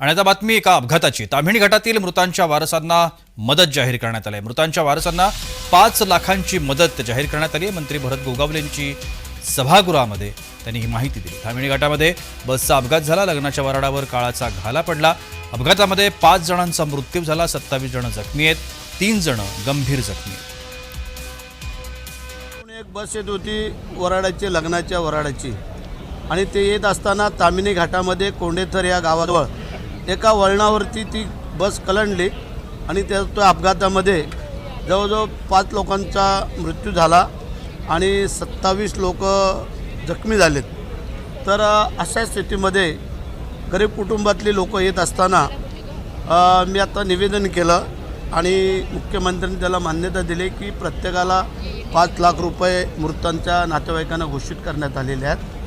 आणि आता बातमी एका अपघाताची. ताम्हिणी घाटातील मृतांच्या वारसांना मदत जाहीर करण्यात आली आहे. मृतांच्या वारसांना पाच लाखांची मदत जाहीर करण्यात आली आहे. मंत्री भरत गोगावले यांची सभागृहामध्ये त्यांनी ही माहिती दिली. ताम्हिणी घाटामध्ये बसचा अपघात झाला. लग्नाच्या वराडावर काळाचा घाला पडला. अपघातामध्ये पाच जणांचा मृत्यू झाला. सत्तावीस जण जखमी आहेत. तीन जण गंभीर जखमी आहेत. एक बस येत होती वराडाची लग्नाच्या वराडाची. आणि ते येत असताना तामिनी घाटामध्ये कोंडेथर या गावाजवळ एका वळणावरती ती बस कलंडली आणि त्या तो अपघातामध्ये जवळजवळ पाच लोकांचा मृत्यू झाला आणि सत्तावीस लोक जखमी झालेत. तर अशा स्थितीमध्ये गरीब कुटुंबातली लोक येत असताना मी आता निवेदन केलं आणि मुख्यमंत्र्यांनी त्याला मान्यता दिली की प्रत्येकाला पाच लाख रुपये मृतांच्या नातेवाईकांना घोषित करण्यात आलेले आहेत.